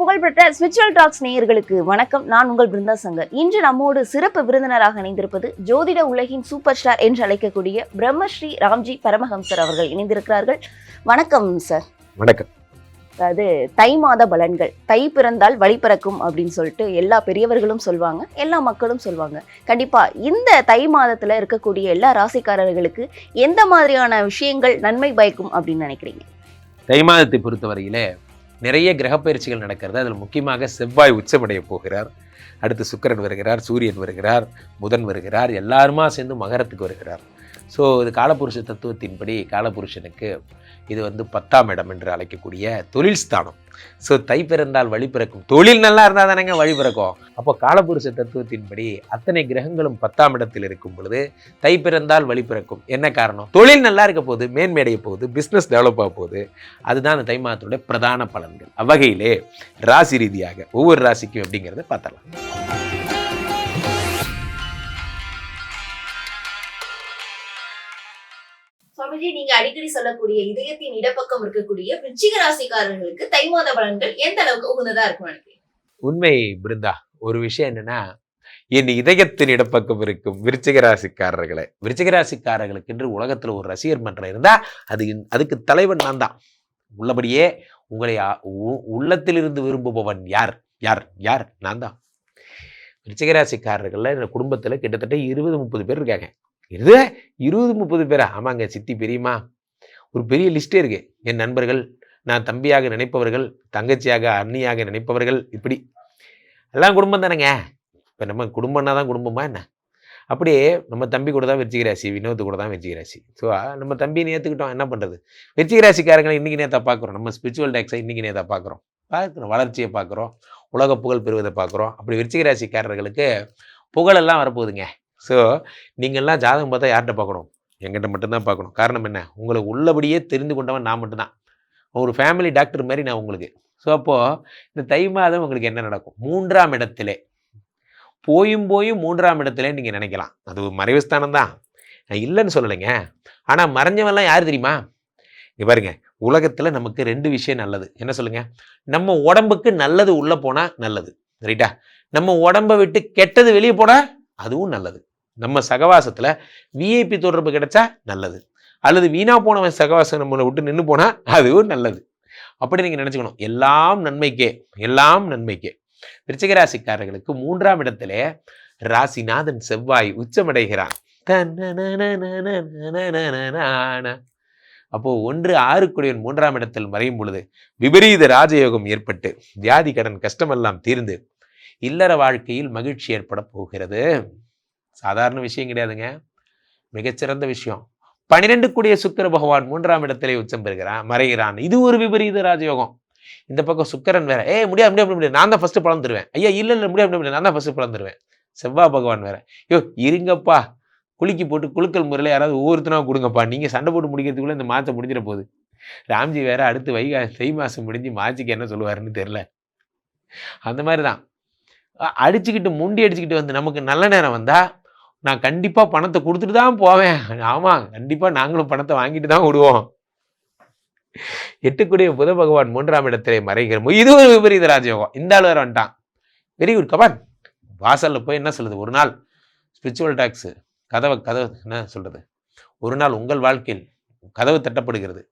புகழ்பெற்ற spiritual tax நேயர்களுக்கு வணக்கம். நான் உங்கள் பிருந்தா சங்கர். இன்று நம்மோடு சிறப்பு விருந்தினராக இணைந்திருப்பது ஜோதிட உலகின் சூப்பர் ஸ்டார் என்று அழைக்கக்கூடிய பிரம்மஸ்ரீ ராம்ஜி பரமஹம்சர் அவர்கள் இணைந்திருக்கிறார்கள். வணக்கம் சார் வணக்கம். அதாவது தை மாத பலன்கள் தை பிறந்தால் வழி பிறக்கும் அப்படின்னு சொல்லிட்டு எல்லா பெரியவர்களும் சொல்லுவாங்க எல்லா மக்களும் சொல்லுவாங்க கண்டிப்பா இந்த தை மாதத்துல இருக்கக்கூடிய எல்லா ராசிக்காரர்களுக்கு எந்த மாதிரியான விஷயங்கள் நன்மை பயக்கும் அப்படின்னு நினைக்கிறீங்க? தை மாதத்தை பொறுத்தவரையிலே நிறைய கிரகப்பயிற்சிகள் நடக்கிறது. அதில் முக்கியமாக செவ்வாய் உச்சமடைய போகிறார். அடுத்து சுக்கிரன் வருகிறார் சூரியன் வருகிறார் புதன் வருகிறார் எல்லாருமா சேர்ந்து மகரத்துக்கு வருகிறார். ஸோ இது காலபுருஷ தத்துவத்தின்படி காலபுருஷனுக்கு இது வந்து பத்தாம் இடம் என்று அழைக்கக்கூடிய தொழில் ஸ்தானம். ஸோ தை பிறந்தால் வழி பிறக்கும். தொழில் நல்லா இருந்தால் தானேங்க வழி பிறக்கும். அப்போ காலபுருஷ தத்துவத்தின்படி அத்தனை கிரகங்களும் பத்தாம் இடத்தில் இருக்கும் பொழுது தை பிறந்தால் வழி பிறக்கும். என்ன காரணம்? தொழில் நல்லா இருக்க போகுது மேன்மேடைய போகுது பிஸ்னஸ் டெவலப் ஆக போகுது. அதுதான் அந்த தை மாதத்துடைய பிரதான பலன்கள். அவ்வகையிலே ராசி ரீதியாக ஒவ்வொரு ராசிக்கும் எப்படிங்கிறத பார்த்தலாம் சுவாமிஜி நீங்க அடிக்கடி சொல்லக்கூடிய இதயத்தின் இடப்பக்கம் இருக்கக்கூடிய விச்சிக ராசிக்காரர்களுக்கு தை மாத பலன்கள் எந்த அளவுக்கு உகந்ததா இருக்கும் நினைக்கிறீங்க உண்மை பிருந்தா. ஒரு விஷயம் என்னன்னா என் இதயத்தின் இடப்பக்கம் இருக்கும் விருச்சிக ராசிக்காரர்களை. விருச்சிக ராசிக்காரர்களுக்கு என்று உலகத்தில் ஒரு ரசிகர் மன்றம் இருந்தால் அது அதுக்கு தலைவன் நான் தான். உள்ளபடியே உங்களை உள்ளத்திலிருந்து விரும்புபவன் யார்? யார்? யார்? நான் தான். விருச்சிக ராசிக்காரர்கள்ல என் குடும்பத்தில் கிட்டத்தட்ட இருபது முப்பது பேர் இருக்காங்க. இது இருபது முப்பது பேரா? ஆமாங்க சித்தி பெரியம்மா. ஒரு பெரிய லிஸ்டே இருக்கு. என் நண்பர்கள் நான் தம்பியாக நினைப்பவர்கள் தங்கச்சியாக அண்ணியாக நினைப்பவர்கள் இப்படி. எல்லாம் குடும்பம் தானேங்க. இப்போ நம்ம குடும்பம்னா தான் குடும்பமா என்ன? அப்படியே நம்ம தம்பி கூட தான் வெச்சிக வினோத்து கூட தான் வெச்சிக ஸோ நம்ம தம்பியை ஏற்றுக்கிட்டோம் என்ன பண்ணுறது வெற்றிகராசிக்காரங்களை இன்றைக்கி நேத்தா பார்க்குறோம் நம்ம ஸ்பிரிச்சுவல் டேக்ஸை இன்றைக்கி நேத்தா பார்க்குறோம் பார்க்குறோம் வளர்ச்சியை பார்க்குறோம் உலக புகழ் பெறுவதை பார்க்குறோம் அப்படி வெச்சிகராசிக்காரர்களுக்கு புகழெல்லாம் வரப்போகுதுங்க. ஸோ நீங்கள்லாம் ஜாதகம் பார்த்தா யார்கிட்ட பார்க்கணும்? எங்கிட்ட மட்டும்தான் பார்க்கணும். காரணம் என்ன? உங்களை உள்ளபடியே தெரிந்து கொண்டவன் நான் மட்டும்தான். ஒரு ஃபேமிலி டாக்டர் மாதிரி நான் உங்களுக்கு. ஸோ அப்போது இந்த தை மாதம் உங்களுக்கு என்ன நடக்கும்? மூன்றாம் இடத்திலே. போயும் போயும் மூன்றாம் இடத்திலே நீங்கள் நினைக்கலாம். அது ஒரு மறைவு ஸ்தானம் தான். நான் இல்லைன்னு சொல்லலைங்க. ஆனால் மறைஞ்சவன்லாம் யார் தெரியுமா? இங்கே பாருங்க. உலகத்தில் நமக்கு ரெண்டு விஷயம் நல்லது. என்ன சொல்லுங்கள் நம்ம உடம்புக்கு நல்லது உள்ளே போனால் நல்லது. ரைட்டா நம்ம உடம்பை விட்டு கெட்டது வெளியே போனால் அதுவும் நல்லது. நம்ம சகவாசத்தில் விஐபி தொடர்பு கிடைச்சா நல்லது. அல்லது வீணாக போனவன் சகவாசம் நம்மளை விட்டு நின்று போனால் அதுவும் நல்லது. அப்படி நீங்கள் நினச்சிக்கணும். எல்லாம் நன்மைக்கே எல்லாம் நன்மைக்கே. விருச்சிகராசிக்காரர்களுக்கு மூன்றாம் இடத்திலே ராசிநாதன் செவ்வாய் உச்சமடைகிறான். அப்போது ஒன்று ஆறு குடியின் மூன்றாம் இடத்தில் மறையும் பொழுது விபரீத ராஜயோகம் ஏற்பட்டு வியாதி கடன் கஷ்டமெல்லாம் தீர்ந்து இல்லற வாழ்க்கையில் மகிழ்ச்சி ஏற்பட போகிறது. சாதாரண விஷயம் கிடையாதுங்க. மிகச்சிறந்த விஷயம். பனிரெண்டு கூடிய சுக்கிர பகவான் மூன்றாம் இடத்திலே உச்சம் பெறுகிறான் மறைகிறான். இது ஒரு விபரீத ராஜயோகம். இந்த பக்கம் சுக்கரன் வேற. ஏ முடியாது முடியாது முடியாது. நான் தான் ஃபஸ்ட்டு பழம் தருவேன். ஐயா இல்லை இல்லை முடியாது முடியாது. நான் தான் ஃபஸ்ட்டு பழம் தருவேன். செவ்வாய் பகவான் வேற. ஐயோ இருங்கப்பா. குலுக்கி போட்டு குலுக்கல் முறையில் யாராவது ஒவ்வொருத்தனா கொடுங்கப்பா. நீங்கள் சண்டை போட்டு முடிக்கிறதுக்குள்ளே இந்த மாதம் முடிஞ்சிட போகுது. ராம்ஜி வேற அடுத்து வைகா தை மாதம் முடிஞ்சு மாச்சிக்கு என்ன சொல்லுவாருன்னு தெரில அந்த மாதிரி தான் அடிச்சுக்கிட்டு முண்டி அடிச்சுக்கிட்டு வந்து நமக்கு நல்ல நேரம் வந்தா நான் கண்டிப்பாக பணத்தை கொடுத்துட்டு தான் போவேன். ஆமாம் கண்டிப்பாக நாங்களும் பணத்தை வாங்கிட்டு தான் விடுவோம் எட்டுக்குடிய புத பகவான் மூன்றாம் இடத்திலே மறைகிறோம் இது ஒரு விபரீத ராஜயோகம். இந்த ஆள் வேற வந்துட்டான். வெரி குட் கபான் வாசலில் போய் என்ன சொல்லுது? ஒரு நாள் ஸ்பிரிச்சுவல் டாக்ஸு கதவை கதவு என்ன சொல்கிறது ஒரு நாள் உங்கள் வாழ்க்கையில் கதவு தட்டப்படுகிறது.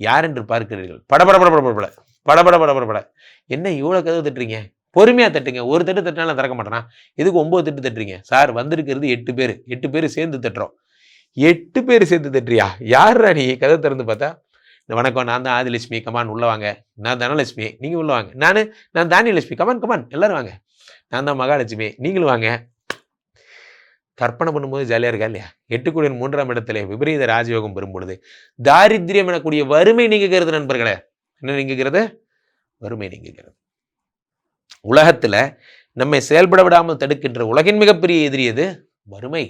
யார் என்று பார்க்கிறீர்கள்? படபட பட பட பட படபட பட. பட பட என்ன இவ்வளோ கதவு தட்டுறீங்க? பொறுமையா தட்டுங்க. ஒரு தட்டு தட்டினாலும் திறக்க மாட்டேனா? எதுக்கு ஒம்பது தட்டு தட்டுறீங்க? சார் வந்திருக்கிறது எட்டு பேர். எட்டு பேர் சேர்ந்து தட்டுறோம். எட்டு பேர் சேர்ந்து தட்டுறியா? யார் நீ? கதை திறந்து பார்த்தா இந்த வணக்கம் நான் தான் ஆதிலட்சுமி. கமான் உள்ள வாங்க. நான் தனலட்சுமி. நீங்க உள்ள வாங்க. நான்? நான் தானியலட்சுமி. கமான் கமான் எல்லாரும் வாங்க. நான் தான் மகாலட்சுமி. நீங்களும் வாங்க. கற்பனை பண்ணும்போது ஜாலியா இருக்கா இல்லையா? எட்டுக்குடியின் மூன்றாம் இடத்துல விபரீத ராஜயோகம் பெறும்பொழுது தாரித்யம் எனக்கூடிய வறுமை நீங்குகிறது நண்பர்களே. என்ன நீங்குகிறது? வறுமை நீங்குகிறது. உலகத்தில் நம்மை செயல்பட விடாமல் தடுக்கின்ற உலகின் மிகப்பெரிய எதிரி எது? வறுமை.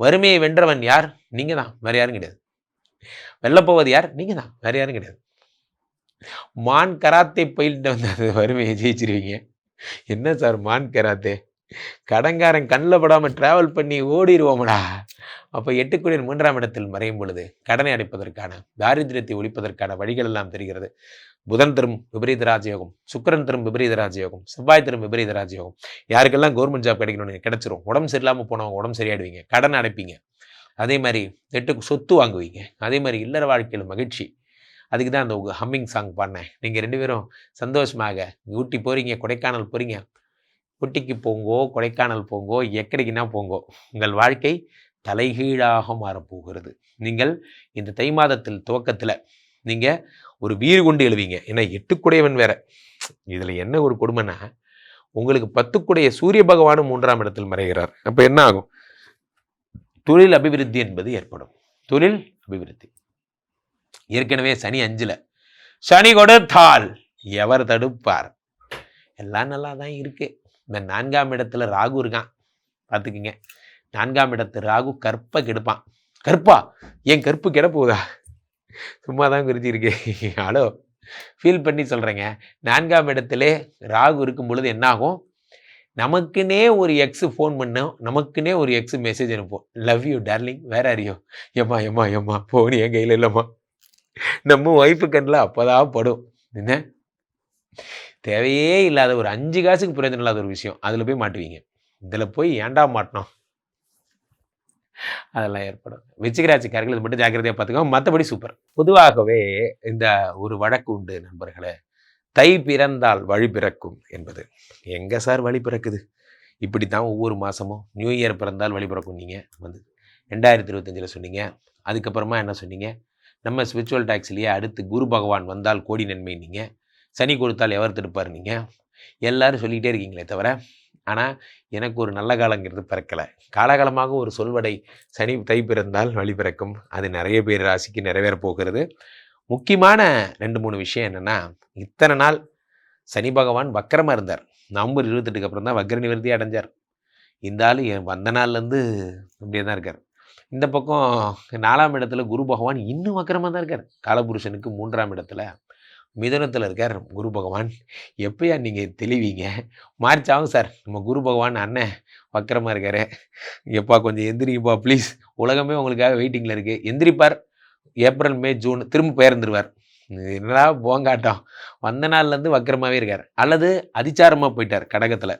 வறுமையை வென்றவன் யார்? நீங்கள் தான் வேற யாரும் கிடையாது. வெல்லப்போவது யார்? நீங்கள் தான் வேற யாரும் கிடையாது. மான் கராத்தே பயில்கிட்ட வந்து வறுமையை ஜெயிச்சிருவீங்க. என்ன சார் மான் கராத்தே? கடங்காரன் கண்ணில் படாமல் டிராவல் பண்ணி ஓடிடுவோம்டா அப்போ எட்டுக்குடியின் மூன்றாம் இடத்தில் மறையும் பொழுது கடனை அடைப்பதற்கான தாரித்திரத்தை ஒழிப்பதற்கான வழிகள் எல்லாம் தெரிகிறது. புதன் தரும் விபரீத ராஜயோகம் சுக்கரன் தரும் விபரீத ராஜயோகம் செவ்வாய் தரும் விபரீத ராஜயோகம். யாருக்கெல்லாம் கவர்மெண்ட் ஜாப் கிடைக்கணும்னு கிடைச்சிரும். உடம்பு சரியில்லாமல் போனவங்க உடம்பு சரியாயிடுவீங்க. கடன் அடைப்பீங்க. அதே மாதிரி எட்டுக்கு சொத்து வாங்குவீங்க. அதே மாதிரி இல்லற வாழ்க்கையில் மகிழ்ச்சி. அதுக்கு தான் அந்த ஹம்மிங் சாங் பாடினேன். நீங்கள் ரெண்டு பேரும் சந்தோஷமாக ஊட்டி போகிறீங்க கொடைக்கானல் போகிறீங்க ஊட்டிக்கு போங்கோ கொடைக்கானல் போங்கோ எக்கடிக்குன்னா போங்கோ. உங்கள் வாழ்க்கை தலைகீழாக மாறப்போகிறது நீங்கள் இந்த தை மாதத்தில் துவக்கத்தில் நீங்கள் ஒரு வீறு கொண்டு எழுவீங்க. ஏன்னா எட்டுக்குடையவன் வேற. இதில் என்ன ஒரு கொடுமைனா உங்களுக்கு பத்துக்குடைய சூரிய பகவானும் மூன்றாம் இடத்தில் மறைகிறார். அப்போ என்ன ஆகும்? தொழில் அபிவிருத்தி என்பது ஏற்படும். தொழில் அபிவிருத்தி. ஏற்கனவே சனி அஞ்சில் சனி கொடுத்தால் எவர் தடுப்பார்? எல்லாம் நல்லா தான் இருக்குது இந்த நான்காம் இடத்துல ராகு இருக்கான். பார்த்துக்குங்க. நான்காம் இடத்து ராகு கற்பை கெடுப்பான். கற்பா? என் கற்பு கிடப்போகுதா? போகுதா சும்மா தான் குறிச்சி ஹலோ ஃபீல் பண்ணி சொல்கிறேங்க நான்காம் இடத்துல ராகு இருக்கும் பொழுது என்னாகும்? நமக்குன்னே ஒரு எக்ஸு ஃபோன் பண்ணோம் நமக்குன்னே ஒரு எக்ஸு மெசேஜ் அனுப்பும் லவ் யூ டார்லிங் வேற அறியோ ஏம்மா எம்மா எம்மா ஃபோன் என் கையில் இல்லைம்மா. நம்ம ஒய்ஃபு கண்ணில் அப்போதான் படும். என்ன? தேவையே இல்லாத ஒரு அஞ்சு காசுக்கு பிரயோஜனம் இல்லாத ஒரு விஷயம். அதில் போய் மாட்டுவீங்க. இதில் போய் ஏன்டா மாட்டினோம்? அதெல்லாம் ஏற்படும் விச்சிகராட்சிக்காரர்கள் இது மட்டும் ஜாக்கிரதையாக பார்த்துக்கோங்க மற்றபடி சூப்பர் பொதுவாகவே இந்த ஒரு வழக்கு உண்டு நண்பர்களே. தை பிறந்தால் வழி பிறக்கும் என்பது. எங்கே சார் வழி பிறக்குது? இப்படி தான் ஒவ்வொரு மாதமும் நியூ இயர் பிறந்தால் வழி பிறக்கும் நீங்கள் வந்து ரெண்டாயிரத்தி இருபத்தஞ்சில் சொன்னீங்க. அதுக்கப்புறமா என்ன சொன்னீங்க? நம்ம ஸ்பிரிச்சுவல் டாக்ஸ்லேயே அடுத்து குரு பகவான் வந்தால் கோடி நன்மை நீங்கள் சனி கொடுத்தால் எவர் திருப்பார் நீங்கள் எல்லாரும் சொல்லிக்கிட்டே இருக்கீங்களே தவிர ஆனால் எனக்கு ஒரு நல்ல காலங்கிறது பிறக்கலை. காலகாலமாக ஒரு சொல்வடை சனி தை பிறந்தால் வழி பிறக்கும். அது நிறைய பேர் ராசிக்கு நிறைவேற போகிறது. முக்கியமான ரெண்டு மூணு விஷயம் என்னென்னா இத்தனை நாள் சனி பகவான் வக்கரமாக இருந்தார். நவம்பர் இருபத்தெட்டுக்கு அப்புறம் தான் வக்கர நிவர்த்தி அடைஞ்சார். இந்த ஆள் என் வந்த நாள்லேருந்து அப்படியே தான் இருக்கார். இந்த பக்கம் நாலாம் இடத்துல குரு பகவான் இன்னும் வக்கரமாக தான் இருக்கார். காலபுருஷனுக்கு மூன்றாம் இடத்துல. மிதனத்தில் இருக்கார் குரு பகவான். எப்பயா நீங்கள் தெளிவீங்க? மார்ச் ஆகும் சார் நம்ம குரு பகவான் அண்ணன் வக்கரமாக இருக்கார். எப்பா கொஞ்சம் எந்திரிங்கப்பா ப்ளீஸ் உலகமே உங்களுக்காக வெயிட்டிங்கில் இருக்குது எந்திரிப்பார். ஏப்ரல் மே ஜூன் திரும்ப பெயர்ந்துருவார். என்னடா போங்காட்டம். வந்த நாள்லேருந்து வக்கரமாகவே இருக்கார். அல்லது அதிச்சாரமாக போயிட்டார் கடகத்தில்.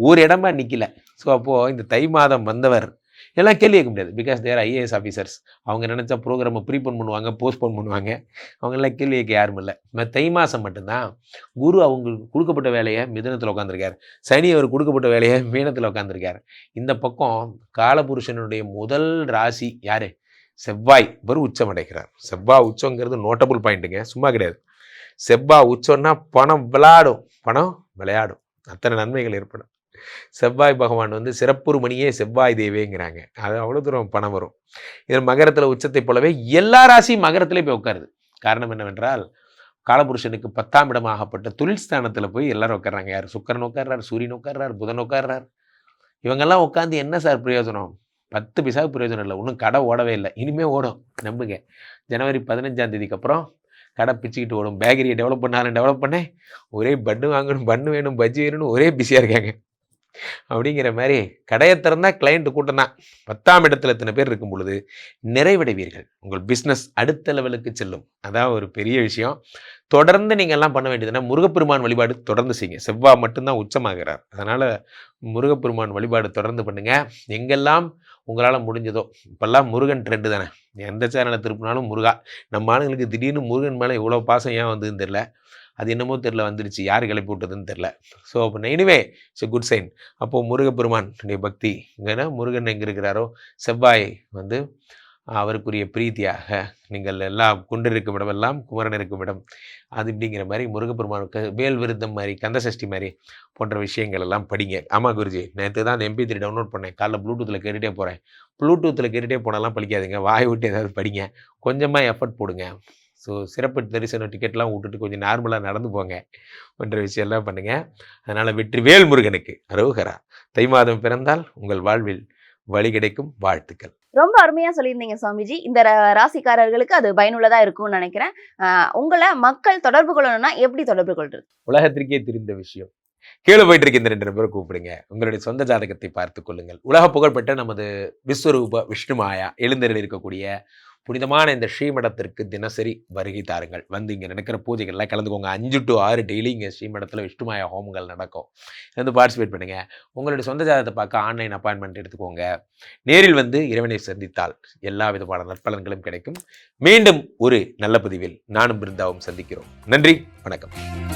ஒரு இடமா நிற்கல ஸோ அப்போது இந்த தை மாதம் வந்தவர் எல்லாம் கேள்வி கேட்க முடியாது. பிகாஸ் தேர் ஐஏஎஸ் ஆஃபீஸர்ஸ் அவங்க நினச்சா ப்ரோக்ராமை ப்ரீபோன் பண்ணுவாங்க போஸ்ட்போன் பண்ணுவாங்க. அவங்கெல்லாம் கேள்வி கேட்க யாரும் இல்லை. இந்த தை மாதம் மட்டும்தான் குரு அவங்களுக்கு கொடுக்கப்பட்ட வேலையை மிதனத்தில் உட்காந்துருக்கார் சனி அவர் கொடுக்கப்பட்ட வேலையை மீனத்தில் உட்காந்துருக்கார் இந்த பக்கம் காலபுருஷனுடைய முதல் ராசி யார்? செவ்வாய். இவர் உச்சம் அடைகிறார். செவ்வாய் உச்சங்கிறது நோட்டபுள் பாயிண்ட்டுங்க சும்மா கிடையாது. செவ்வாய் உச்சம்னா பணம் விளையாடும். பணம் விளையாடும். அத்தனை நன்மைகள் ஏற்படும். செவ்வாய் பகவான் வந்து சிறப்புருமணியே செவ்வாய் தேவேங்கிறாங்க. அது அவ்வளோ தூரம் பணம் வரும். இதில் மகரத்தில் உச்சத்தை போலவே எல்லா ராசியும் மகரத்திலே போய் உட்காருது. காரணம் என்னவென்றால் காலபுருஷனுக்கு பத்தாம் இடமாகப்பட்ட தொழில் ஸ்தானத்தில் போய் எல்லாரும் உட்கார்றாங்க. யார்? சுக்கரன் உட்கார்றார் சூரியன் உட்கார்றார் புதன் உட்கார்றார். இவங்கெல்லாம் உட்காந்து என்ன சார் பிரயோஜனம்? பத்து பைசாவுக்கு பிரயோஜனம் இல்லை. ஒன்றும் கடை ஓடவே இல்லை. இனிமேல் ஓடும். நம்புங்க. ஜனவரி பதினஞ்சாம் தேதிக்கு அப்புறம் கடை பிச்சுக்கிட்டு ஓடும். பேக்கரியை டெவலப் பண்ணாலும் டெவலப் பண்ணேன் ஒரே பன்னு வாங்கணும் பன்னு வேணும் பஜ்ஜி வேணும்னு ஒரே பிஸியாக இருக்காங்க. அப்படிங்கிற மாதிரி கடையை திறந்தால் கிளைண்ட் கூட்டம் தான் பத்தாம் இடத்துல இத்தனை பேர் இருக்கும் பொழுது நிறைவடைவீர்கள். உங்கள் பிஸ்னஸ் அடுத்த லெவலுக்கு செல்லும். அதான் ஒரு பெரிய விஷயம். தொடர்ந்து நீங்கள் எல்லாம் பண்ண வேண்டியதுன்னா முருகப்பெருமான் வழிபாடு தொடர்ந்து செய்யுங்க. செவ்வாய் மட்டும்தான் உச்சமாகிறார். அதனால் முருகப்பெருமான் வழிபாடு தொடர்ந்து பண்ணுங்கள் எங்கெல்லாம் உங்களால் முடிஞ்சதோ இப்போல்லாம் முருகன் ட்ரெண்டு தானே. எந்த சேனலை திருப்பினாலும் முருகா. நம்ம ஆளுங்களுக்கு திடீர்னு முருகன் மேலே இவ்வளோ பாசம் ஏன் வந்ததுன்னு தெரில அது என்னமோ தெரில வந்துடுச்சு யார் கிளப்பி விட்டதுன்னு தெரில ஸோ அப்போ எனிவே இட்ஸ் குட் சைன் அப்போது முருகப்பெருமானுடைய பக்தி இங்கே முருகன் எங்கே இருக்கிறாரோ செவ்வாய் வந்து அவருக்குரிய பிரீத்தியாக நீங்கள் எல்லாம் கொண்டிருக்கும் இடமெல்லாம் குமரன் இருக்கும் இடம். அது இப்படிங்கிற மாதிரி முருகப்பெருமானுக்கு வேல் விருத்தம் மாதிரி கந்தசஷ்டி மாதிரி போன்ற விஷயங்கள் எல்லாம் படிங்க. ஆமாம் குருஜி நேற்று தான் அந்த எம்பி த்ரீ டவுன்லோட் பண்ணேன். காலைல ப்ளூடூத்தில் கேட்டுகிட்டே போகிறேன் ப்ளூடூத்தில் கேட்டுகிட்டே போனாலாம் படிக்காதுங்க வாய் விட்டு ஏதாவது படிங்க. கொஞ்சமாக எஃபர்ட் போடுங்க. ஸோ சிறப்பு தரிசனம் டிக்கெட்லாம் விட்டுட்டு கொஞ்சம் நார்மலாக நடந்து போங்க. போன்ற விஷயம்லாம் பண்ணுங்கள் அதனால் வெற்றிவேல் முருகனுக்கு அரோகரா. தை மாதம் பிறந்தால் உங்கள் வாழ்வில் வழி கிடைக்கும். வாழ்த்துக்கள். ரொம்ப அருமையா சொல்லியிருந்தீங்க சுவாமிஜி. இந்த ராசிக்காரர்களுக்கு அது பயனுள்ளதா இருக்கும்னு நினைக்கிறேன். உங்களை மக்கள் தொடர்பு கொள்ளணும்னா எப்படி தொடர்பு கொள்றது? உலகத்திற்கே தெரிந்த விஷயம். கீழே போயிட்டு இருக்க இந்த ரெண்டு நபரை கூப்பிடுங்க. உங்களுடைய சொந்த ஜாதகத்தை பார்த்துக் கொள்ளுங்கள். உலக புகழ்பெற்ற நமது விஸ்வரூப விஷ்ணுமாயா எழுந்தரில் இருக்கக்கூடிய புனிதமான இந்த ஸ்ரீமடத்திற்கு தினசரி வருகை தாருங்கள். வந்து இங்கே நடக்கிற பூஜைகள்லாம் கலந்துக்கோங்க. அஞ்சு டு ஆறு டெய்லி இங்கே ஸ்ரீமடத்தில் விஷ்ணுமாய ஹோமங்கள் நடக்கும். வந்து பார்ட்டிசிபேட் பண்ணுங்கள் உங்களுடைய சொந்த ஜாதகத்தை பார்க்க ஆன்லைன் அப்பாயின்மெண்ட் எடுத்துக்கோங்க. நேரில் வந்து இறைவனை சந்தித்தால் எல்லா விதமான நற்பலன்களும் கிடைக்கும். மீண்டும் ஒரு நல்ல பதிவில் நானும் பிருந்தாவும் சந்திக்கிறோம். நன்றி. வணக்கம்.